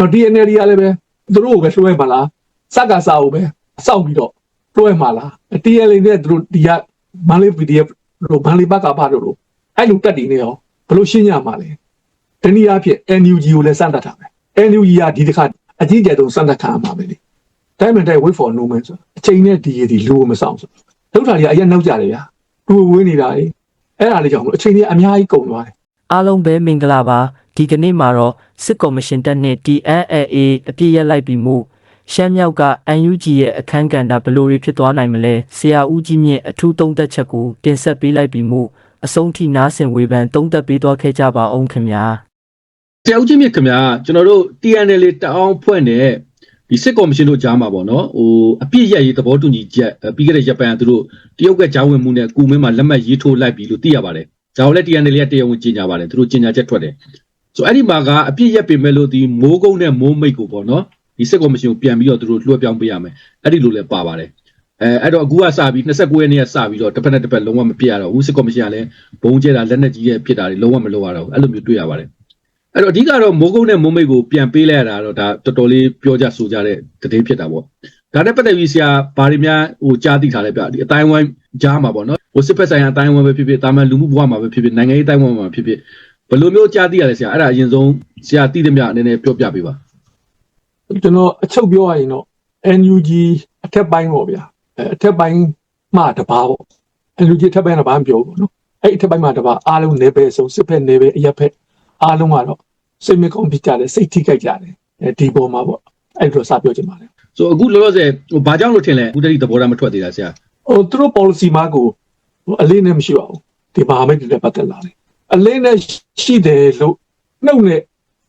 တော့ DNL ကလည်းပဲသူတို့ကိုပဲလွှဲမှာလားစက္ကစာကိုပဲစောက်ပြီးတော့လွှဲမှာလား TNL နဲ့သူတို့ဒီကမန္တလေး PDF တို့မန္တလေးဘက်ကပါတို့လို့အဲ့လိုတက်တည်နေရောဘယ်လိုရှင်းရမှာလဲတနည်းအားဖြင့် NUG ကိုလည်းစမ်းသပ်ထားမယ် NUG ကဒီတစ်ခါအကြီးကျယ်ဆုံးစမ်းသပ်ခံရမှာပဲလေတိုင်းမန်တိုင်း wait for no man ဆိုအချိန်နဲ့ဒီရည်ဒီလူမဆောင်ဆိုလောက်တာတွေကအရင်နောက်ကြတယ်ဗျာသူဝင်းနေတာလေအဲ့ဒါလေးကြောင့်မလို့အချိန်ကြီးအများကြီးကုန်သွားတယ်အားလုံးပဲမင်္ဂလာပါ ဒီကနေ့မှာတော့စစ်ကော်မရှင်တပ်နဲ့ TNLA အပြည့်ရက်လိုက်ပြီးမှုရှမ်းမြောက်က UNG ရဲ့အခန်းကဏ္ဍဘယ်လိုတွေဖြစ်သွားနိုင်မလဲဆရာဦးကြီးမြင့်အထူးသုံးသက်ချက်ကိုတင်ဆက်ပေးလိုက်ပြီးမှုအဆုံးထိနားဆင်ဝေဖန်သုံးသက်ပေးသွားခဲ့ကြပါအောင်ခင်ဗျာဆရာဦးချင်းမြင့်ခင်ဗျာကျွန်တော်တို့ TNL တအောင်ဖွဲ့နဲ့ဒီစစ်ကော်မရှင်တို့ကြားမှာပေါ့နော်ဟိုအပြစ်ရရေးသဘောတူညီချက်အဲပြီးခဲ့တဲ့ရက်ပိုင်းကသူတို့တရုတ်ကကြားဝင်မှုနဲ့ကုမင်းမှာလက်မှတ်ရေးထိုးလိုက်ပြီလို့သိရပါတယ်။ဒါကိုလည်း TNL ကတရားဝင်ကြေညာပါတယ်သူတို့ကြေညာချက်ထွက်တယ်။ ဆိုအဲ့ဒီမှာကအပြစ်ရက်ပေမဲ့လို့ဒီမိုးကုန်းနဲ့မိုးမိတ်ကိုပေါ့နော်ဒီစစ်ကော်မရှင်ကိုပြန်ပြီးတော့သူတို့လွှဲပြောင်းပေးရမယ်။အဲ့ဒီလိုလည်းပါပါတယ်။အဲအဲ့တော့အခုကစပြီး29ရက်နေ့ကစပြီးတော့တစ်ဖက်နဲ့တစ်ဖက်လုံးဝမပြရတော့ဘူးစစ်ကော်မရှင်ကလည်းဘုံကျဲတာလက်နက်ကြီးရဲ့ဖြစ်တာတွေလုံးဝမလုပ်ရတော့ဘူးအဲ့လိုမျိုးတွေ့ရပါတယ်။အဲ့တော့အဓိကတော့မိုးကုန်းနဲ့မိုးမိတ်ကိုပြန်ပေးလိုက်ရတာတော့ဒါတော်တော်လေးပြောကြဆိုကြတဲ့တည်င်းဖြစ်တာပေါ့။ဒါနဲ့ပတ်သက်ပြီးဆရာဘာတွေများဟိုကြားသိထားလဲဗျဒီအတိုင်းဝိုင်းကြားမှာပေါ့နော်။ဟိုစစ်ဖက်ဆိုင်ရာအတိုင်းဝိုင်းပဲဖြစ်ဖြစ်တာမန်လူမှုဘဝမှာပဲဖြစ်ဖြစ်နိုင်ငံရေးအတိုင်းဝိုင်းမှာဖြစ်ဖြစ် ဘယ်လိုမျိုးကြားသိရလဲဆရာအဲ့ဒါအရင်ဆုံးဆရာသိသမျှအနေနဲ့ပြောပြပေးပါကျွန်တော်အချုပ်ပြောရရင်တော့ NUG အထက်ပိုင်းပေါ့ဗျာအဲအထက်ပိုင်းမှတပါပေါ့ NUG အထက်ပိုင်းကဘာမှမပြောဘူးပေါ့နော်အဲ့အထက်ပိုင်းမှတပါအားလုံးနေပဲဆုံးစစ်ဖက်နေပဲအရက်ဖက်အားလုံးကတော့စိတ်မကောင်းဖြစ်ကြတယ်စိတ်ထိခိုက်ကြတယ်အဲဒီပေါ်မှာပေါ့အဲ့လိုစပြောချင်ပါတယ်။ဆိုအခုလောလောဆယ်ဟိုဘာကြောင့်လို့ထင်လဲအခုတတိသဘောထားမထွက်သေးတာဆရာဟိုသူတို့ policy မှာကိုဟိုအလေးနဲ့မရှိပါဘူးဒီဘာမှမတည်းပတ်သက်လာတယ် အလေးနဲ့ရှိတယ်လို့နှုတ်နဲ့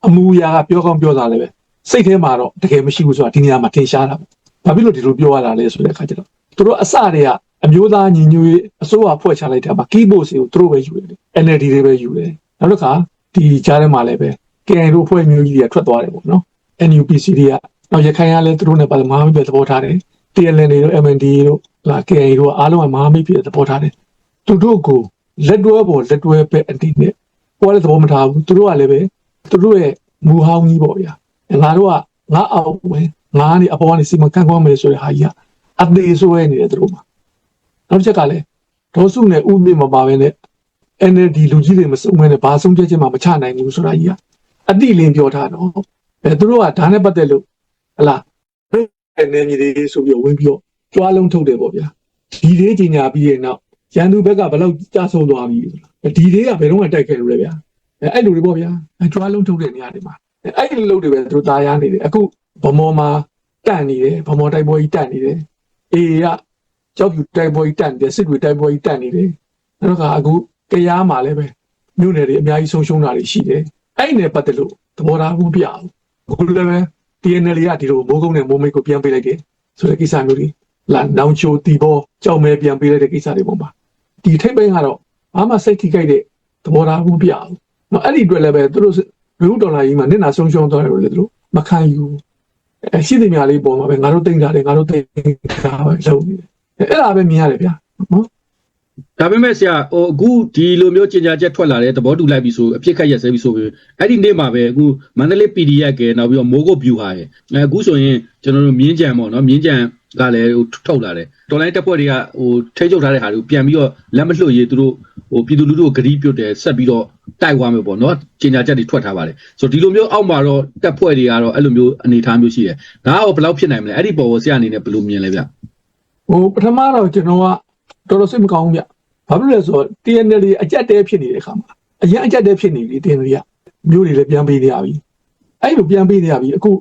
အမူအရာကပြောကောင်းပြောတာလည်းပဲစိတ်ထဲမှာတော့တကယ်မရှိဘူးဆိုတာဒီနေရာမှာထင်ရှားတာပေါ့ဘာဖြစ်လို့ဒီလိုပြောရတာလဲဆိုတဲ့အခါကျတော့သူတို့အစတည်းကအမျိုးသားညီညွတ်ရေးအစိုးရဖွဲ့ချလိုက်တာမှာ keyboard စီကိုသူတို့ပဲယူတယ် NLD တွေပဲယူတယ်နောက်တစ်ခါဒီကြားထဲမှာလည်းပဲ KN တို့ဖွဲ့မျိုးကြီးတွေကထွက်သွားတယ်ပေါ့နော် NUPC တွေကနောက်ရခိုင်ကလည်းသူတို့နဲ့ပါမဟာမိတ်ပဲသဘောထားတယ် TLN တွေတို့ MND တို့လာ KN တို့အားလုံးကမဟာမိတ်ဖြစ်တဲ့သဘောထားတယ်သူတို့ကို လက်တွဲပေါ်လက်တွဲပဲအတိနဲ့ဟိုကလည်းသဘောမထားဘူးသူတို့ကလည်းပဲသူတို့ရဲ့မူဟောင်းကြီးပေါ့ဗျာငါတို့ကငါအောင်ပဲငါကနေအပေါ်ကနေစီမံခန့်ခွဲမယ်ဆိုတဲ့ဟာကြီးကအသေးဆိုးရနေတယ်သူတို့မှာနောက်တစ်ချက်ကလည်းဒေါ်စုနဲ့ဥမြင့်မပါဘဲနဲ့ NLD လူကြီးတွေမစုံမဲနဲ့ဘာဆုံးဖြတ်ချက်မှမချနိုင်ဘူးဆိုတာကြီးကအတိလင်းပြောထားတော့အဲသူတို့ကဒါနဲ့ပတ်သက်လို့ဟလာအနေမြေတွေဆိုပြီးဝင်ပြီးတော့ကြွားလုံးထုတ်တယ်ပေါ့ဗျာဒီလေးကြီးညာပြီးရဲ့နောက် ရန်သူဘက်ကဘယ်လောက်ကြာဆုံးသွားပြီဒီလေးကဘယ်တော့မှတိုက်ခဲ့လို့လဲဗျာအဲအဲ့လိုတွေပေါ့ဗျာအဲကြွားလုံးထုတ်တဲ့နေရာတွေမှာအဲအဲ့ဒီလိုတွေပဲသူတို့သားရနေတယ်အခုဗမောမှာတန့်နေတယ်ဗမောတိုက်ပွဲကြီးတန့်နေတယ်အေကကြောက်ပြူတိုက်ပွဲကြီးတန့်နေတယ်စစ်တွေတိုက်ပွဲကြီးတန့်နေတယ်နောက်ကအခုကြားမှာလည်းပဲမြို့နယ်တွေအများကြီးဆုံးရှုံးတာတွေရှိတယ်အဲ့ဒီနဲ့ပတ်သက်လို့သဘောထားမှုပြအောင်အခုလည်းပဲ TNL ကဒီလိုမိုးကုန်းနဲ့မိုးမိတ်ကိုပြန်ပေးလိုက်တယ်ဆိုတဲ့ကိစ္စမျိုးတွေလာနောင်ချိုတီဘောကြောက်မဲပြန်ပေးလိုက်တဲ့ကိစ္စတွေပုံပါ ဒီထိပ်ပိုင်းကတော့ဘာမှစိတ်ထိခိုက်တဲ့သဘောထားမှုပြအောင်နော်အဲ့ဒီအတွက်လည်းပဲသူတို့လူဒေါ်လာကြီးမှာနစ်နာဆုံးရှုံးသွားတယ်လို့လည်းသူတို့မခံယူအဲရှိသမျှလေးပုံမှာပဲငါတို့တိတ်တာတယ်ငါတို့တိတ်တာပဲလုပ်နေတယ်အဲ့ဒါပဲမြင်ရတယ်ဗျာနော်ဒါပေမဲ့ဆရာဟိုအခုဒီလိုမျိုးကြေညာချက်ထွက်လာတဲ့သဘောတူလိုက်ပြီဆိုအပြစ်ခတ်ရက်စဲပြီဆိုပြီးအဲ့ဒီနေ့မှာပဲအခုမန္တလေး PDF ကနောက်ပြီးတော့မိုးကုတ် view ဟာရဲ့အဲအခုဆိုရင်ကျွန်တော်တို့မြင်းကြံပေါ့နော်မြင်းကြံ ကလည်းဟိုထုတ်လာတယ်တော်လိုင်းတက်ဖွဲ့တွေကဟိုထိချုပ်ထားတဲ့ဟာတွေကိုပြန်ပြီးတော့လက်မလွှတ်ရေးသူတို့ဟိုပြည်သူလူထုကိုဂရီးပြုတ်တယ်ဆက်ပြီးတော့တိုက်သွားမယ်ပေါ့နော်ကြေညာချက်တွေထွက်ထားပါတယ်ဆိုတော့ဒီလိုမျိုးအောက်မှာတော့တက်ဖွဲ့တွေကတော့အဲ့လိုမျိုးအနေအထားမျိုးရှိတယ်ဒါကတော့ဘယ်လောက်ဖြစ်နိုင်မလဲအဲ့ဒီပေါ်ကိုဆရာအနေနဲ့ဘယ်လိုမြင်လဲဗျဟိုပထမတော့ကျွန်တော်ကတော်တော်စိတ်မကောင်းဘူးဗျဘာဖြစ်လို့လဲဆိုတော့ TNL အကြက်တဲဖြစ်နေတဲ့အခါမှာအရင်အကြက်တဲဖြစ်နေပြီ TNL ကမျိုးတွေလည်းပြန်ပေးနေရပြီအဲ့လိုပြန်ပေးနေရပြီအခု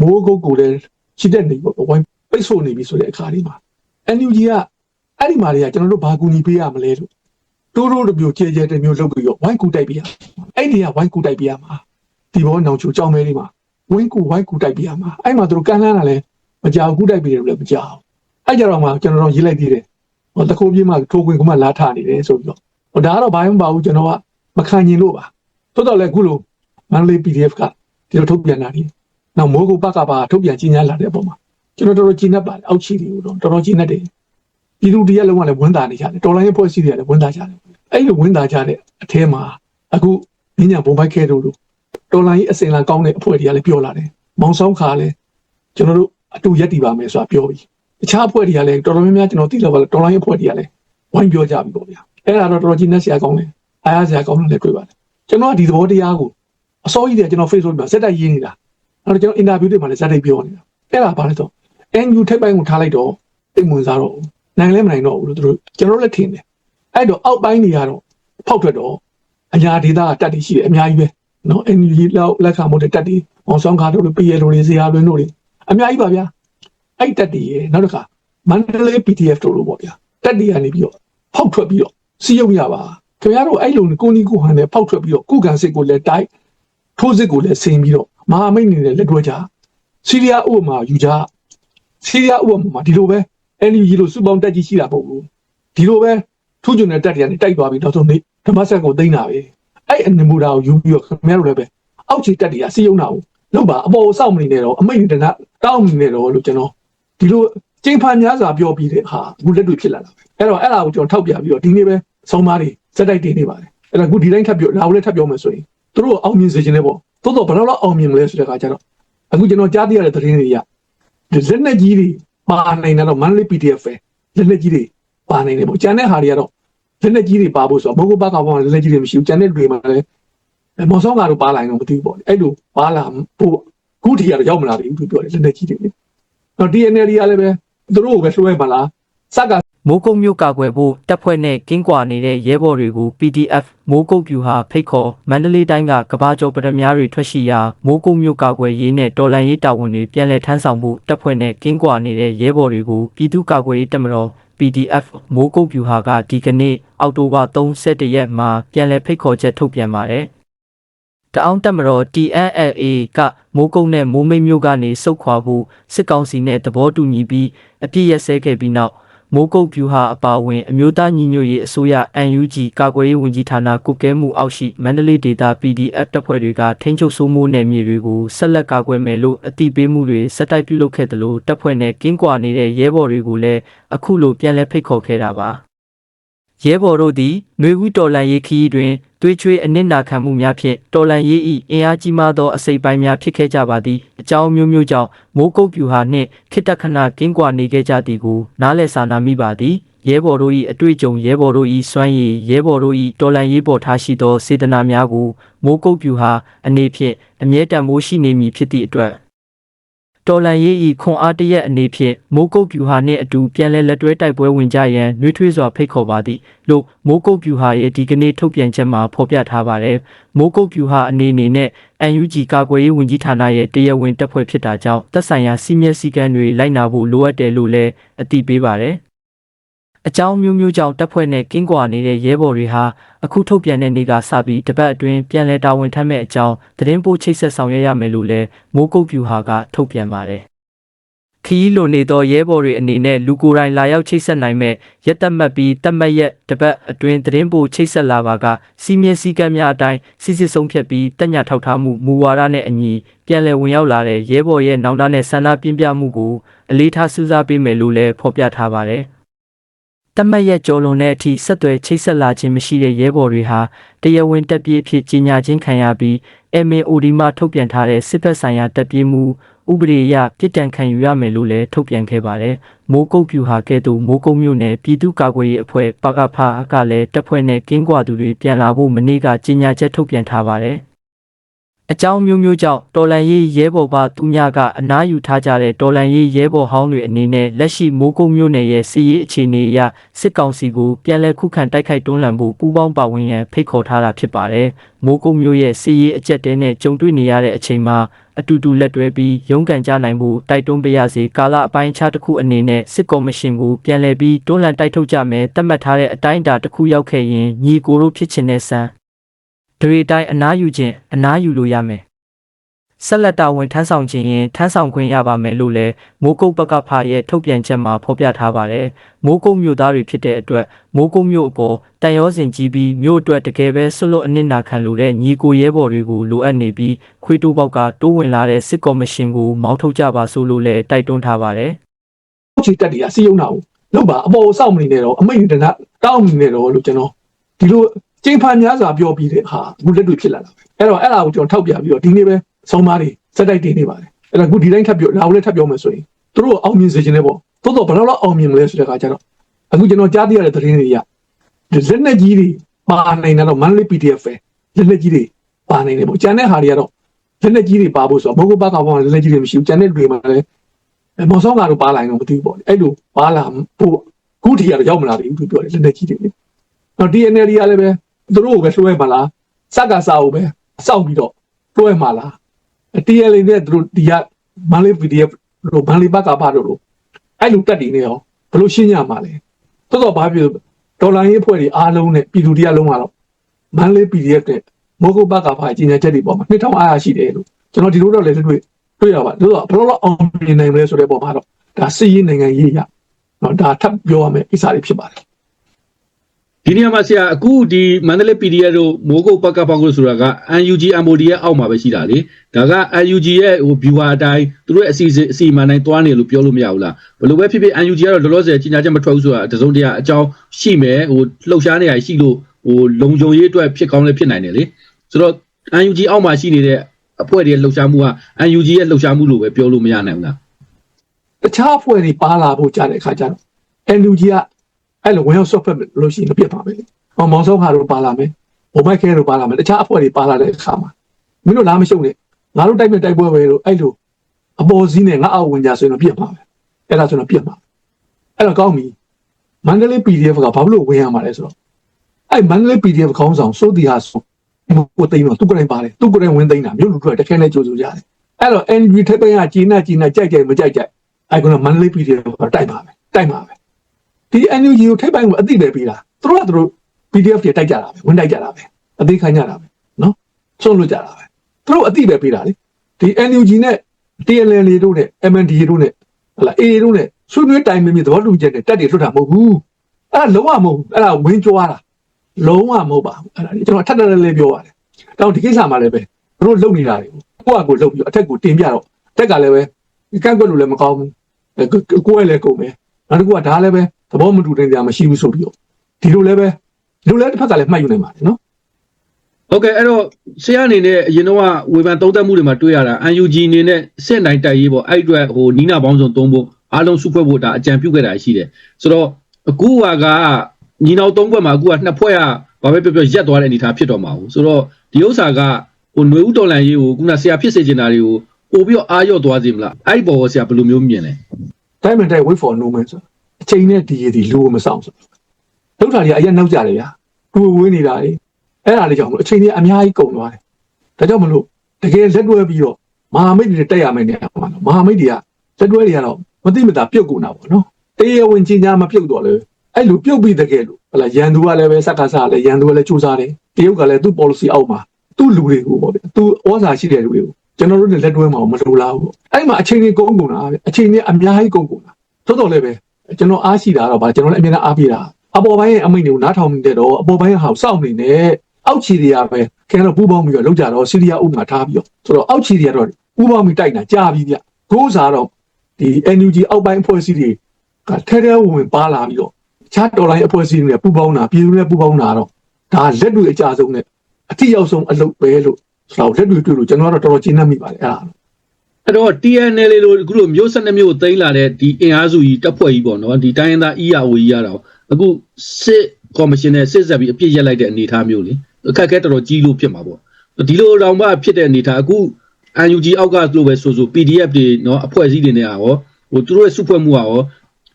မိုးကုတ်ကိုလည်းချစ်တဲ့နေပေါ့ဝိုင်း ပိတ်ဆို့နေပြီဆိုတဲ့အခါလေးမှာ NUG ကအဲ့ဒီမှာတွေကကျွန်တော်တို့ဘာကူညီပေးရမလဲလို့တိုးတိုးတစ်မျိုးကြဲကြဲတစ်မျိုးလုပ်ပြီးတော့ဝိုင်းကူတိုက်ပေးရအဲ့ဒီကဝိုင်းကူတိုက်ပေးရမှာဒီဘောနောင်ချိုကြောင်းမဲလေးမှာဝိုင်းကူဝိုင်းကူတိုက်ပေးရမှာအဲ့မှာသူတို့ကန်းလန်းတာလည်းမကြောက်ကူတိုက်ပေးတယ်လို့လည်းမကြောက်အဲ့ကြတော့မှကျွန်တော်တို့ရေးလိုက်သေးတယ်ဟိုတခိုးပြေးမှထိုးခွင်ကမှလာထနေတယ်ဆိုပြီးတော့ဟိုဒါကတော့ဘာမှမပါဘူးကျွန်တော်ကမခံကျင်လို့ပါတိုးတော့လည်းအခုလိုမန္တလေး PDF ကဒီလိုထုတ်ပြန်တာဒီနောက်မိုးကုတ်ဘက်ကပါထုတ်ပြန်ကြီးညာလာတဲ့အပေါ်မှာ ကျွန်တော်တော်တော်ကျဉ်းနေပါတယ်အောက်ချီတွေကိုတော့တော်တော်ကျဉ်းနေတယ်ပြည်သူတရားလုံးကလည်းဝန်တာနေကြတယ်တော်လိုင်းရဲ့ဖွဲ့စည်းတွေကလည်းဝန်တာကြတယ်အဲ့လိုဝန်တာကြတဲ့အထဲမှာအခုညညာဘုံဘိုက်ခဲတို့လို့တော်လိုင်းရဲ့အစင်လာကောင်းတဲ့အဖွဲ့တွေကလည်းပြောလာတယ်မောင်ဆောင်ခါလဲကျွန်တော်တို့အတူရက်တည်ပါမယ်ဆိုတာပြောပြီးတခြားအဖွဲ့တွေကလည်းတော်တော်များများကျွန်တော်သိတော့ပါလားတော်လိုင်းအဖွဲ့တွေကလည်းဝိုင်းပြောကြပြီပေါ့ဗျာအဲ့ဒါတော့တော်တော်ကြီးနဲ့ဆရာကောင်းတယ်အားရဆရာကောင်းတယ်လည်းတွေ့ပါတယ်ကျွန်တော်ကဒီသဘောတရားကိုအစောကြီးတည်းကျွန်တော် Facebook မှာစက်တိုက်ရေးနေတာအဲ့တော့ကျွန်တော်အင်တာဗျူးတွေမှာလည်းစက်တိုက်ပြောနေတာအဲ့ဒါဘာလဲဆို NU ထိပ်ပိုင်းကိုထားလိုက်တော့တိတ်ဝင်စားတော့နိုင်လဲမနိုင်တော့ဘူးလို့သူတို့ကျွန်တော်လည်းထင်တယ်အဲ့တော့အောက်ပိုင်းတွေကတော့ဖောက်ထွက်တော့အညာဒေတာကတက်တည်ရှိတယ်အများကြီးပဲနော် NU လောက်လက်ခံဖို့တက်တည်အောင်ဆောင်ခါတို့လို PL တွေဇေယျလွင်တို့တွေအများကြီးပါဗျာအဲ့တက်တည်ရဲ့နောက်တစ်ခါမန္တလေး PDF တို့လိုပေါ့ဗျာတက်တည်ကနေပြီးတော့ဖောက်ထွက်ပြီးတော့စီးရုံရပါခင်ဗျားတို့အဲ့လိုကိုနီကိုဟန်နဲ့ဖောက်ထွက်ပြီးတော့ကုကန်စစ်ကိုလည်းတိုက်ထိုးစစ်ကိုလည်းဆင်ပြီးတော့မဟာမိတ်နေနဲ့လက်တွဲကြစီးရီးယားဥပမာယူကြ စီးရီးယားဥပမာဒီလိုပဲ NUG လို့စူပေါင်းတက်ကြီးရှိတာပေါ့ဘူးဒီလိုပဲထူးချွန်တဲ့တက်တွေကနေတိုက်သွားပြီးနောက်ဆုံးနေ့ဓမ္မဆက်ကိုသိမ်းတာပဲအဲ့အနမူတာကိုယူပြီးတော့ခင်ဗျားတို့လည်းပဲအောက်ခြေတက်တွေကစီးရုံတာကိုလောက်ပါအပေါ်ကိုစောင့်မနေနဲ့တော့အမိတ်နေတဲ့တောင်းမနေနဲ့တော့လို့ကျွန်တော်ဒီလိုကျင်းဖန်များစွာပြောပြီးတဲ့ဟာအခုလက်တွေ့ဖြစ်လာတာပဲအဲ့တော့အဲ့ဒါကိုကျွန်တော်ထောက်ပြပြီးတော့ဒီနေ့ပဲဆုံးမတွေစက်တိုက်တင်နေပါတယ်အဲ့ဒါအခုဒီတိုင်းထပ်ပြောဒါကိုလည်းထပ်ပြောမယ်ဆိုရင်သူတို့အောင်မြင်စေခြင်းလည်းပေါ့သို့တော့ဘယ်တော့လောက်အောင်မြင်မလဲဆိုတဲ့အခါကျတော့အခုကျွန်တော်ကြားသိရတဲ့သတင်းတွေက လက်နဲ့ကြီးတွေပါနိုင်တယ်တော့မန္တလေး PDF ပဲလက်နဲ့ကြီးတွေပါနိုင်တယ်ပေါ့ကျန်တဲ့ဟာတွေကတော့လက်နဲ့ကြီးတွေပါဖို့ဆိုတော့ဘုဂဘကဘောလက်နဲ့ကြီးတွေမရှိဘူးကျန်တဲ့တွေမှာလည်းမော်ဆောင်ကတော့ပါလာရင်တော့မသိဘူးပေါ့အဲ့လိုပါလာဖို့ခုထိကတော့ရောက်မလာဘူးသူပြောတယ်လက်နဲ့ကြီးတွေလေတော့ DNL ကလည်းပဲသူတို့ကိုပဲလွှဲပါလားစက်က မိုးကုတ်မြို့ကာကွယ်ဖို့တပ်ဖွဲ့နဲ့ကင်းကွာနေတဲ့ရဲဘော်တွေကို PDF မိုးကုတ်ပြူဟာဖိတ်ခေါ်မန္တလေးတိုင်းကကဘာကျော်ပရမများတွေထွက်ရှိရာမိုးကုတ်မြို့ကာကွယ်ရေးနဲ့တော်လန်ရေးတာဝန်တွေပြန်လည်ထမ်းဆောင်မှုတပ်ဖွဲ့နဲ့ကင်းကွာနေတဲ့ရဲဘော်တွေကိုပြည်သူ့ကာကွယ်ရေးတပ်မတော် PDF မိုးကုတ်ပြူဟာကဒီကနေ့အောက်တိုဘာ31ရက်မှာပြန်လည်ဖိတ်ခေါ်ချက်ထုတ်ပြန်ပါတယ်တအောင်းတက်မတော် TNLA ကမိုးကုတ်နဲ့မိုးမိတ်မြို့ကနေစုတ်ခွာဖို့စစ်ကောင်စီနဲ့သဘောတူညီပြီးအပြစ်ရက်စဲခဲ့ပြီးနောက် မိုးကုတ်ဗျူဟာအပါအဝင် အမျိုးသားညီညွတ်ရေးအစိုးရ NUG ကာကွယ်ရေးဝန်ကြီးဌာနကုကဲမှုအောက်ရှိမန္တလေးဒေသ PDF တပ်ဖွဲ့တွေကထိန်းချုပ်စိုးမိုးနယ်မြေတွေကိုဆက်လက်ကာကွယ်မယ်လို့အတိပေးမှုတွေစက်တိုက်ပြုလုပ်ခဲ့တယ်လို့တပ်ဖွဲ့နဲ့ကင်းကွာနေတဲ့ရဲဘော်တွေကိုလည်းအခုလိုပြန်လည်ဖိတ်ခေါ်ခဲ့တာပါ ရဲဘော်တို့သည်နှွေဦးတော်လန်ရေးခီးတွင်သွေးချွေးအနစ်နာခံမှုများဖြင့်တော်လန်ရေး၏အင်အားကြီးမားသောအစိပ်ပိုင်းများဖြစ်ခဲ့ကြပါသည်အကြောင်းမျိုးမျိုးကြောင့်မိုးကုတ်ပြူဟာနှင့်ခိတ္တခဏကင်းကွာနေခဲ့ကြသည်ကိုနားလည်စာနာမိပါသည်ရဲဘော်တို့၏အတွေ့အကြုံရဲဘော်တို့၏စွမ်းရည်ရဲဘော်တို့၏တော်လန်ရေးပေါ်ထားရှိသောစေတနာများကိုမိုးကုတ်ပြူဟာအနေဖြင့်အမြဲတမ်းမိုးရှိနေမည်ဖြစ်သည့်အတွက် တော်လန်ရေးဤခွန်အားတရက်အနေဖြင့်မိုးကုတ်ပြူဟာနှင့်အတူပြန်လဲလက်တွဲတိုက်ပွဲဝင်ကြရန်နှွေးထွေးစွာဖိတ်ခေါ်ပါသည်လို့မိုးကုတ်ပြူဟာရဲ့ဒီကနေ့ထုတ်ပြန်ချက်မှာဖော်ပြထားပါတယ်မိုးကုတ်ပြူဟာအနေအနေနဲ့ UNG ကာကွယ်ရေးဝန်ကြီးဌာနရဲ့တရားဝင်တပ်ဖွဲ့ဖြစ်တာကြောင့်သက်ဆိုင်ရာစီမံစည်းကမ်းတွေလိုက်နာဖို့လိုအပ်တယ်လို့လည်းအသိပေးပါတယ် အကြောင်းမျိုးမျိုးကြောင့်တပ်ဖွဲ့နဲ့ကင်းကွာနေတဲ့ရဲဘော်တွေဟာအခုထုတ်ပြန်တဲ့နေ့ကစပြီးတပတ်အတွင်းပြန်လည်တာဝန်ထမ်းမဲ့အကြောင်းသတင်းပို့ချိတ်ဆက်ဆောင်ရွက်ရမယ်လို့လည်းမိုးကုတ်ပြူဟာကထုတ်ပြန်ပါတယ်ခီးလိုနေသောရဲဘော်တွေအနေနဲ့လူကိုယ်တိုင်လာရောက်ချိတ်ဆက်နိုင်မဲ့ရက်သက်မှတ်ပြီးတတ်မှတ်ရက်တပတ်အတွင်းသတင်းပို့ချိတ်ဆက်လာပါကစီမံစည်းကမ်းများအတိုင်းစစ်စစ်ဆုံးဖြတ်ပြီးတက်ညာထောက်ထားမှုမူဝါဒနဲ့အညီပြန်လည်ဝင်ရောက်လာတဲ့ရဲဘော်ရဲ့နောင်တနဲ့ဆန္ဒပြင်းပြမှုကိုအလေးထားစူးစမ်းပေးမယ်လို့လည်းဖော်ပြထားပါတယ် တတ်မှတ်ရက်ကျော်လွန်တဲ့အထိဆက်သွယ်ချိတ်ဆက်လာခြင်းမရှိတဲ့ရဲဘော်တွေဟာတရားဝင်တက်ပြေးဖြစ်ကြီးညာခြင်းခံရပြီး MAOD မှထုတ်ပြန်ထားတဲ့စစ်ဖက်ဆိုင်ရာတက်ပြေးမှုဥပဒေအရပြစ်ဒဏ်ခံယူရမယ်လို့လည်းထုတ်ပြန်ခဲ့ပါတယ်။မိုးကုတ်ပြူဟာကဲ့သို့မိုးကုတ်မြို့နယ်ပြည်သူ့ကာကွယ်ရေးအဖွဲ့ပကဖကလည်းတပ်ဖွဲ့နဲ့ကင်းကွာသူတွေပြန်လာဖို့မနေ့ကကြေညာချက်ထုတ်ပြန်ထားပါတယ်။ အကြောင်းမျိုးမျိုးကြောင့်တော်လန်ရေးရဲဘော်ပါသူများကအနားယူထားကြတဲ့တော်လန်ရေးရဲဘော်ဟောင်းတွေအနေနဲ့လက်ရှိမိုးကုတ်မြို့နယ်ရဲ့စီရေးအခြေအနေအရစစ်ကောင်စီကိုပြန်လည်ခုခံတိုက်ခိုက်တွန်းလှန်ဖို့ပူးပေါင်းပါဝင်ရန်ဖိတ်ခေါ်ထားတာဖြစ်ပါတယ်။မိုးကုတ်မြို့ရဲ့စီရေးအကြက်တဲနဲ့ကြုံတွေ့နေရတဲ့အချိန်မှာအတူတူလက်တွဲပြီးရုန်းကန်ကြနိုင်မှုတိုက်တွန်းပေးရစေကာလအပိုင်းအခြားတစ်ခုအနေနဲ့စစ်ကော်မရှင်ကိုပြန်လည်ပြီးတွန်းလှန်တိုက်ထုတ်ကြမယ်တတ်မှတ်ထားတဲ့အတိုင်းအတာတစ်ခုရောက်ခဲ့ရင်ညီကိုတို့ဖြစ်ချင်တဲ့ဆန်း ဒရီတိုင်းအနားယူခြင်းအနားယူလို့ရမယ်ဆက်လက်တာဝန်ထမ်းဆောင်ခြင်းရင်ထမ်းဆောင်ခွင့်ရပါမယ်လို့လည်းမိုးကုတ်ပကဖရဲ့ထုတ်ပြန်ချက်မှာဖော်ပြထားပါတယ်။မိုးကုတ်မြို့သားတွေဖြစ်တဲ့အတွက်မိုးကုတ်မြို့အပေါ်တန်ရောစင်ကြီးပြီးမြို့အတွက်တကယ်ပဲဆွလွတ်အနစ်နာခံလို့တဲ့ညီကိုရဲဘော်တွေကိုလိုအပ်နေပြီးခွေးတိုးပေါက်ကတိုးဝင်လာတဲ့စစ်ကော်မရှင်ကိုမောင်းထုတ်ကြပါဆိုလို့လည်းတိုက်တွန်းထားပါတယ်။အောက်ခြေတက်တွေကစီးရုံတာကိုလောက်ပါအပေါ်ကိုစောင့်မနေနဲ့တော့အမိတ်နေတဲ့တောင်းမနေနဲ့တော့လို့ကျွန်တော်ဒီလို ကျင်းဖန်များစွာပြောပြီးတဲ့ဟာအခုလက်တွေ့ဖြစ်လာတာပဲအဲ့တော့အဲ့ဒါကိုကျွန်တော်ထောက်ပြပြီးတော့ဒီနေ့ပဲဆုံးမတွေစက်တိုက်တင်နေပါတယ်အဲ့ဒါအခုဒီတိုင်းထပ်ပြောဒါကိုလည်းထပ်ပြောမယ်ဆိုရင်သူတို့အောင်မြင်စေခြင်းနဲ့ပေါ့သို့တော့ဘယ်တော့လောက်အောင်မြင်မလဲဆိုတဲ့အခါကျတော့အခုကျွန်တော်ကြားသိရတဲ့သတင်းတွေကလက်နဲ့ကြီးတွေပါနိုင်တယ်တော့ monthly PDF ပဲလက်နဲ့ကြီးတွေပါနိုင်တယ်ပေါ့ကျန်တဲ့ဟာတွေကတော့လက်နဲ့ကြီးတွေပါဖို့ဆိုတော့ဘုဂဘကဘောလက်နဲ့ကြီးတွေမရှိဘူးကျန်တဲ့တွေမှာလည်းမော်ဆောင်ကတော့ပါလာရင်တော့မသိဘူးပေါ့အဲ့လိုပါလာဖို့ခုထိကတော့ရောက်မလာသေးဘူးသူပြောတယ်လက်နဲ့ကြီးတွေလေတော့ DNA တွေကလည်းပဲ သူတို့ကိုပဲလွှဲမှာလားစက်ကစားကိုပဲစောင့်ပြီးတော့လွှဲမှာလား TL နဲ့သူတို့ဒီကမန်လေး PDF လို့မန်လေးဘက်ကပါတော့လို့အဲ့လိုတက်တည်နေရောဘလို့ရှင်းရမှာလဲတော်တော်ဘာဖြစ်ဒေါ်လာရေးအဖွဲ့တွေအားလုံးနဲ့ပြည်သူတရားလုံးကတော့မန်လေး PDF နဲ့မိုးကုတ်ဘက်ကပါကြီးညာချက်တွေပေါ်မှာနှစ်ထောင်အားရရှိတယ်လို့ကျွန်တော်ဒီလိုတော့လည်းတွေ့တွေ့ရပါတို့တော့ဘလို့တော့အောင်မြင်နိုင်မလဲဆိုတဲ့ပုံမှာတော့ဒါစီးရေးနိုင်ငံရေးရနော်ဒါထပ်ပြောရမယ်ကိစ္စတွေဖြစ်ပါတယ် ဒီနေရာမှာဆရာအခုဒီမန္တလေး PDF တို့မိုးကုတ်ပကပောက်လို့ဆိုတာက UNG MOD ရဲ့အောက်မှာပဲရှိတာလေဒါက UNG ရဲ့ဟို viewer အတိုင်းသူတို့ရဲ့အစီအစဉ်အစီအမံတိုင်းတွားနေလို့ပြောလို့မရဘူးလားဘယ်လိုပဲဖြစ်ဖြစ် UNG ကတော့လောလောဆယ်ကြီးညာချက်မထွက်ဘူးဆိုတာတစုံတရာအကြောင်းရှိမယ်ဟိုလှုပ်ရှားနေရရှိလို့ဟိုလုံခြုံရေးအတွက်ဖြစ်ကောင်းလည်းဖြစ်နိုင်တယ်လေဆိုတော့ UNG အောက်မှာရှိနေတဲ့အဖွဲ့တွေရဲ့လှုပ်ရှားမှုက UNG ရဲ့လှုပ်ရှားမှုလို့ပဲပြောလို့မရနိုင်ဘူးလားတခြားအဖွဲ့တွေပါလာဖို့ကြားတဲ့အခါကျတော့ NUG က အဲ့လိုဝင်ရောက် software လို့ရှိရင်ပြတ်ပါပဲလေ။ဟောမောင်စောခါတို့ပါလာမယ်။ဘုံမိုက်ခဲတို့ပါလာမယ်။တခြားအဖွဲ့တွေပါလာတဲ့အခါမှာမင်းတို့လားမရှုံနဲ့ငါတို့တိုက်မဲ့တိုက်ပွဲပဲလို့အဲ့လိုအပေါ်စီးနဲ့ငါအောက်ဝင်ကြဆိုရင်တော့ပြတ်ပါပဲ။အဲ့ဒါဆိုတော့ပြတ်ပါ။အဲ့တော့ကောင်းပြီ။မန္တလေး PDF ကဘာလို့ဝင်ရမှာလဲဆိုတော့အဲ့မန္တလေး PDF ခေါင်းဆောင်စိုးတီဟာဆိုကိုသိမ်းတော့သူကိုယ်တိုင်ပါတယ်သူကိုယ်တိုင်ဝင်သိမ်းတာမြို့လူတွေတခဲနဲ့ကြိုးစိုးကြတယ်။အဲ့တော့ NUG ထက်ပိုင်းကဂျီနာဂျီနာကြိုက်ကြိုက်မကြိုက်ကြိုက်အဲ့ကောင်ကမန္တလေး PDF ကတိုက်ပါမယ်တိုက်ပါပဲ ဒီ NUG ကိုထိပ်ပိုင်းကိုအသိပဲပေးတာသူတို့ကသူတို့ PDF တွေတိုက်ကြတာပဲဝင်တိုက်ကြတာပဲအသိခိုင်းကြတာပဲနော်ဆုံးလို့ကြတာပဲသူတို့အသိပဲပေးတာလေဒီ NUG နဲ့ TLL တို့နဲ့ MNDA တို့နဲ့ဟလာ AA တို့နဲ့ဆွေးနွေးတိုင်ပင်ပြီးသဘောတူချက်နဲ့တက်တွေလွတ်တာမဟုတ်ဘူးအဲ့ဒါလုံးဝမဟုတ်ဘူးအဲ့ဒါဝင်းကြွားတာလုံးဝမဟုတ်ပါဘူးအဲ့ဒါကျွန်တော်ထပ်ထပ်လေးလေးပြောပါတယ်တောင်းဒီကိစ္စမှာလည်းပဲသူတို့လုပ်နေတာတွေကိုကိုယ့်အကိုလုပ်ပြီးအထက်ကိုတင်ပြတော့တက်ကလည်းပဲကန့်ကွက်လို့လည်းမကောင်းဘူးကိုယ်လည်းကုန်မယ်နောက်တစ်ခုကဒါလည်းပဲ သဘောမတူတဲ့နေရာမရှိဘူးဆိုပြီးတော့ဒီလိုလည်းပဲလူလည်းတစ်ဖက်ကလည်းမှတ်ယူနိုင်ပါတယ်နော်ဟုတ်ကဲ့အဲ့တော့ဆရာအနေနဲ့အရင်တော့ဝေဖန်သုံးသပ်မှုတွေမှာတွေ့ရတာ UNG အနေနဲ့စစ်နိုင်တိုက်ရေးပေါ့အဲ့အတွက်ဟိုနီးနာပေါင်းစုံသုံးဖို့အားလုံးစုဖွဲ့ဖို့ဒါအကြံပြုခဲ့တာရှိတယ်ဆိုတော့အခုဟာကညီနောက်သုံးဘက်မှာအခုကနှစ်ဖွဲ့ကဘာပဲပြောပြောရက်သွားတဲ့အနေအထားဖြစ်တော့မှာဘူးဆိုတော့ဒီဥစ္စာကဟိုຫນွေဥတော်လန်ရေးကိုခုနဆရာဖြစ်စေချင်တာတွေကိုပို့ပြီးတော့အားရော့သွားစေမလားအဲ့ဒီပေါ်ကိုဆရာဘယ်လိုမျိုးမြင်လဲတိုင်းမတိုင်း wait for no man ဆို အချိန်နဲ့ဒီရည်ဒီလူကိုမဆောင်ဆိုလောက်တာတွေအရင်နောက်ကြတယ်ဗျာသူဝင်းနေတာလေအဲ့ဒါလေးကြောင့်မလို့အချိန်ကြီးအများကြီးကုန်သွားတယ်ဒါကြောင့်မလို့တကယ်လက်တွဲပြီးတော့မဟာမိတ်တွေတက်ရမယ်နေရာမှာမဟာမိတ်တွေကလက်တွဲတွေကတော့မသိမသာပြုတ်ကုန်တာပေါ့နော်တရားဝင်ကြီးညာမပြုတ်တော့လေအဲ့လိုပြုတ်ပြီးတကယ်လို့ဟလာရန်သူကလည်းပဲစက်ကစားလည်းရန်သူကလည်းစူးစမ်းတယ်တရုတ်ကလည်းသူ့ policy အောက်မှာသူ့လူတွေကိုပေါ့ဗျသူဩဇာရှိတဲ့လူတွေကိုကျွန်တော်တို့နဲ့လက်တွဲမှာမလိုလားဘူးပေါ့အဲ့မှာအချိန်ကြီးကုန်ကုန်တာဗျအချိန်ကြီးအများကြီးကုန်ကုန်တာသို့တော်လည်းပဲ ကျွန်တော်အားရှိတာတော့ဗာကျွန်တော်လည်းအမြဲတမ်းအားပေးတာအပေါ်ပိုင်းရဲ့အမိန့်တွေကိုနားထောင်နေတဲ့တော့အပေါ်ပိုင်းဟာစောင့်နေနဲ့အောက်ခြေတွေကပဲခင်ဗျားတို့ပူပေါင်းပြီးတော့လောက်ကြတော့စီးရီးယားဥပမာထားပြီးတော့ဆိုတော့အောက်ခြေတွေကတော့ပူပေါင်းပြီးတိုက်တာကြာပြီဗျဂိုးစားတော့ဒီ NUG အောက်ပိုင်းအဖွဲ့အစည်းတွေကထဲထဲဝင်ဝင်ပါလာပြီးတော့ချားတော်လိုင်းအဖွဲ့အစည်းတွေနဲ့ပူပေါင်းတာပြည်သူတွေနဲ့ပူပေါင်းတာတော့ဒါလက်တွေအကြဆုံးနဲ့အတိရောက်ဆုံးအလုပ်ပဲလို့ဆိုတော့လက်တွေတွေ့လို့ကျွန်တော်ကတော့တော်တော်ကျဉ်းနှံ့မိပါတယ်အဲ့ဒါ အဲ့တော့ TNL လို့အခုလိုမျိုး12မျိုးသိမ်းလာတဲ့ဒီအင်အားစုကြီးတပ်ဖွဲ့ကြီးပေါ့နော်ဒီတိုင်းရင်းသား EAO ကြီးရတော့အခုစစ်ကော်မရှင်နဲ့စစ်ဆက်ပြီးအပြစ်ရက်လိုက်တဲ့အနေအထားမျိုးလေအခက်အခဲတော်တော်ကြီးလို့ဖြစ်မှာပေါ့ဒီလိုတောင်မှဖြစ်တဲ့အနေအထားအခု UNG အောက်ကလို့ပဲဆိုဆို PDF တွေနော်အဖွဲ့အစည်းတွေနဲ့ရောဟိုသူတို့ရဲ့စုဖွဲ့မှုကရော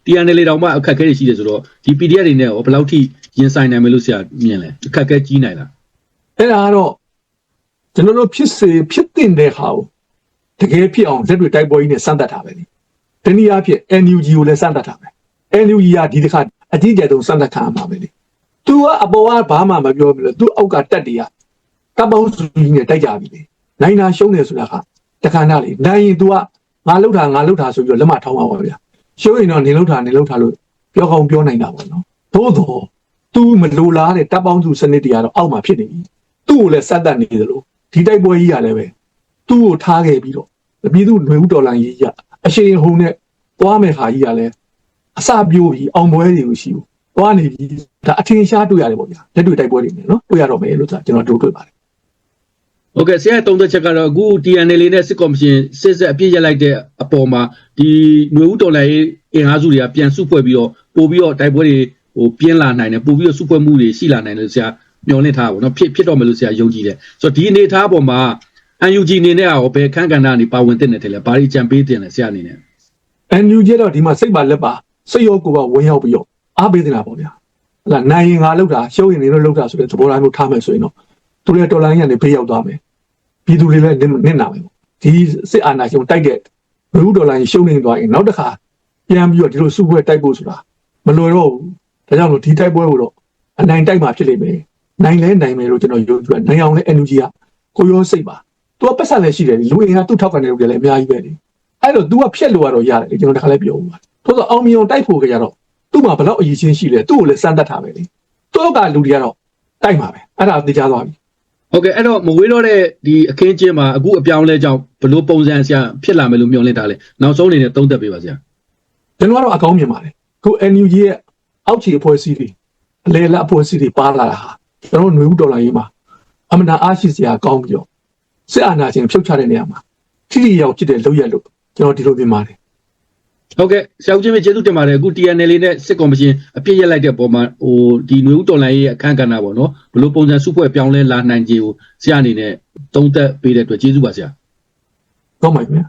TNL တောင်မှအခက်အခဲတွေရှိတယ်ဆိုတော့ဒီ PDF တွေနဲ့ရောဘယ်လောက်ထိရင်ဆိုင်နိုင်မယ်လို့ဆရာမြင်လဲအခက်အခဲကြီးနိုင်လားအဲ့ဒါကတော့ကျွန်တော်တို့ဖြစ်စေဖြစ်တင်တဲ့ဟာကို တကယ်ဖြစ်အောင်လက်တွေတိုက်ပွဲကြီးနဲ့စမ်းသပ်တာပဲလေတနည်းအားဖြင့် NUG ကိုလည်းစမ်းသပ်တာပဲ NUG ကဒီတစ်ခါအကြီးကျယ်ဆုံးစမ်းသပ်ခံရမှာပဲလေသူကအပေါ်ကဘာမှမပြောဘူးလေသူအောက်ကတက်တွေကတပ်ပေါင်းစုကြီးနဲ့တိုက်ကြပြီလေနိုင်တာရှုံးတယ်ဆိုတာကတခါနာလေနိုင်ရင် तू ကငါလှုပ်တာငါလှုပ်တာဆိုပြီးတော့လက်မထောင်းပါပါဗျာရှုံးရင်တော့နေလှုပ်တာနေလှုပ်တာလို့ပြောကောင်းပြောနိုင်တာပေါ့နော်သို့တော့ तू မလိုလားတဲ့တပ်ပေါင်းစုစနစ်တွေကတော့အောက်မှာဖြစ်နေပြီသူ့ကိုလည်းစက်တက်နေတယ်လို့ဒီတိုက်ပွဲကြီးကလည်းပဲ သူ့ကိုထားခဲ့ပြီးတော့ပြည်သူ့လူဦးတော်လှန်ရေးကြီးကအရှိန်ဟုန်နဲ့သွားမယ်ဟာကြီးကလည်းအစပြိုးပြီးအောင်ပွဲတွေကိုရှိဘူးသွားနေပြီးဒါအထင်ရှားတွေ့ရတယ်ပေါ့ဗျာလက်တွေ့တိုက်ပွဲတွေနဲ့နော်တွေ့ရတော့မယ်လို့ကျွန်တော်တို့တွေ့ပါတယ်ဟုတ်ကဲ့ဆရာတုံးတဲ့ချက်ကတော့အခု TNL နဲ့စစ်ကော်မရှင်စစ်ဆက်အပြည့်ရလိုက်တဲ့အပေါ်မှာဒီຫນွေဦးတော်လိုင်းအင်အားစုတွေကပြန်စုဖွဲ့ပြီးတော့ပို့ပြီးတော့တိုက်ပွဲတွေဟိုပြင်းလာနိုင်တယ်ပို့ပြီးတော့စုဖွဲ့မှုတွေရှိလာနိုင်တယ်လို့ဆရာမျှော်လင့်ထားပါတော့နော်ဖြစ်ဖြစ်တော့မယ်လို့ဆရာယုံကြည်တယ်ဆိုတော့ဒီအနေအထားအပေါ်မှာ UNG အနေနဲ့ရောဘယ်ခန်းကဏ္ဍကနေပါဝင်တဲ့တယ်လဲဘာတွေကြံပေးတင်လဲဆရာအနေနဲ့ NUG တော့ဒီမှာစိတ်ပါလက်ပါစိတ်ရောကိုယ်ပါဝင်ရောက်ပြီးတော့အားပေးနေတာပေါ့ဗျာဟလာနိုင်ရင်ငါလောက်တာရှုံးရင်နေတော့လောက်တာဆိုတဲ့သဘောထားမျိုးထားမယ်ဆိုရင်တော့သူတွေတော်လိုင်းကနေဘေးရောက်သွားမယ်ပြည်သူတွေလည်းနစ်နာမယ်ပေါ့ဒီစစ်အာဏာရှင်တိုက်တဲ့ဘလူးတော်လိုင်းရှုံးနေသွားရင်နောက်တစ်ခါပြန်ပြီးတော့ဒီလိုစုပွဲတိုက်ဖို့ဆိုတာမလွယ်တော့ဘူးဒါကြောင့်လို့ဒီတိုက်ပွဲကိုတော့အနိုင်တိုက်မှာဖြစ်လိမ့်မယ်နိုင်လဲနိုင်မယ်လို့ကျွန်တော်ယုံကြည်တယ်နိုင်အောင်လဲ NUG ကကိုရောစိတ်ပါ သူကပတ်ဆက်လည်းရှိတယ်လူအင်ကသူ့ထောက်ကနေလို့လည်းအများကြီးပဲလေ အဲ့တော့ तू ကဖြက်လို့ရတော့ရတယ်လေကျွန်တော်တခါလည်းပြောဦးပါထို့သောအောင်မြင်အောင်တိုက်ဖို့ကြတော့သူ့မှာဘယ်တော့အရေးချင်းရှိလဲသူ့ကိုလည်းစမ်းသပ်ထားပဲလေသူ့ကလူတွေကတော့တိုက်မှာပဲအဲ့ဒါသိကြသွားပြီ ဟုတ်ကဲ့အဲ့တော့မဝေးတော့တဲ့ဒီအခင်းချင်းမှာအခုအပြောင်းအလဲကြောင့်ဘယ်လိုပုံစံဆရာဖြစ်လာမယ်လို့မျှော်လင့်ထားလဲနောက်ဆုံးအနေနဲ့သုံးသက်ပေးပါဆရာ ကျွန်တော်ကတော့အကောင်းမြင်ပါတယ်ခု NUG ရဲ့အောက်ခြေအဖွဲ့အစည်းတွေအလေလက်အဖွဲ့အစည်းတွေပါလာတာဟာကျွန်တော်တို့ຫນွေဦးဒေါ်လာရေးမှာအမှန်တန်အားရှိစရာကောင်းပြီးတော့ စစ်အာဏာရှင်ဖြုတ်ချတဲ့နေရာမှာထိထိရောက်ဖြစ်တဲ့လုပ်ရက်လို့ကျွန်တော်ဒီလိုမြင်ပါတယ်ဟုတ်ကဲ့ဆရာဦးချင်းမကျေးဇူးတင်ပါတယ်အခု TNL နဲ့စစ်ကော်မရှင်အပြည့်ရက်လိုက်တဲ့ပုံမှာဟိုဒီຫນွေဦးတော်လိုင်းရဲ့အခန်းကဏ္ဍပေါ့နော်ဘယ်လိုပုံစံစုဖွဲ့ပြောင်းလဲလာနိုင်ခြေကိုဆရာအနေနဲ့သုံးသက်ပေးတဲ့အတွက်ကျေးဇူးပါဆရာကောင်းပါပြီဗျာ